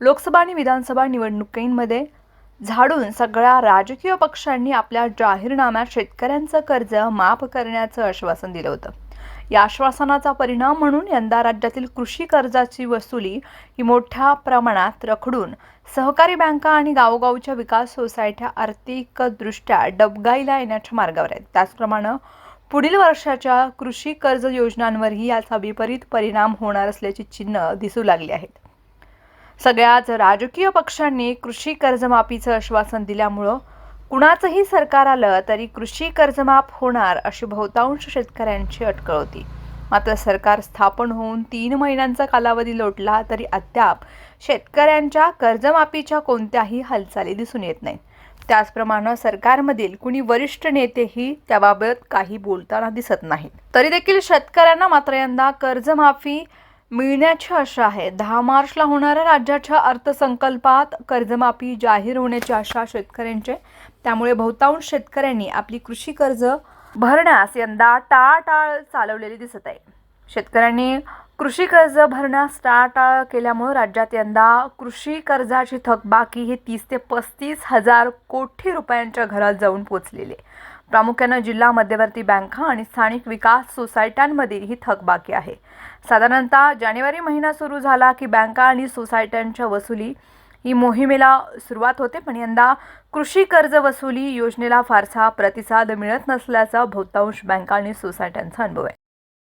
लोकसभा आणि विधानसभा निवडणुकींमध्ये झाडून सगळ्या राजकीय पक्षांनी आपल्या जाहीरनाम्यात शेतकऱ्यांचं कर्ज माफ करण्याचं आश्वासन दिलं होतं. या आश्वासनाचा परिणाम म्हणून यंदा राज्यातील कृषी कर्जाची वसुली ही मोठ्या प्रमाणात रखडून सहकारी बँका आणि गावोगावच्या विकास सोसायट्या आर्थिकदृष्ट्या डबगाईला येण्याच्या मार्गावर आहेत. त्याचप्रमाणे पुढील वर्षाच्या कृषी कर्ज योजनांवरही याचा विपरीत परिणाम होणार असल्याची चिन्ह दिसू लागली आहेत. सगळ्याच राजकीय पक्षांनी कृषी कर्जमाफीचं आश्वासन दिल्यामुळं कुणाचंही सरकार आलं तरी कृषी कर्जमाफ होणार अशी बहुतांश शेतकऱ्यांची अटकळ होती. मात्र सरकार स्थापन होऊन तीन महिन्यांचा कालावधी लोटला तरी अद्याप शेतकऱ्यांच्या कर्जमाफीच्या कोणत्याही हालचाली दिसून येत नाहीत. त्याचप्रमाणे सरकारमधील कुणी वरिष्ठ नेतेही त्याबाबत काही बोलताना दिसत नाहीत. तरी देखील शेतकऱ्यांना मात्र यंदा कर्जमाफी मिळण्याची आशा आहे दहा मार्चला होणाऱ्या राज्याच्या अर्थसंकल्पात कर्जमाफी जाहीर होण्याची आशा शेतकऱ्यांचे. त्यामुळे बहुतांश शेतकऱ्यांनी आपली कृषी कर्ज भरण्यास यंदा टाळाटाळ चालवलेली दिसत आहे. शेतकऱ्यांनी कृषी कर्ज भरण्यास टाळाटाळ केल्यामुळे राज्यात यंदा कृषी कर्जाची थकबाकी ही तीस ते पस्तीस हजार कोटी रुपयांच्या घरात जाऊन पोचलेली आहे. प्रामुख्यानं जिल्हा मध्यवर्ती बँका आणि स्थानिक विकास सोसायट्यांमधील ही थकबाकी आहे. साधारणतः जानेवारी महिना सुरू झाला की बँका आणि सोसायट्यांच्या वसुली ही मोहिमेला सुरुवात होते पण यंदा कृषी कर्ज वसुली योजनेला फारसा प्रतिसाद मिळत नसल्याचा बहुतांश बँका आणि सोसायट्यांचा अनुभव आहे.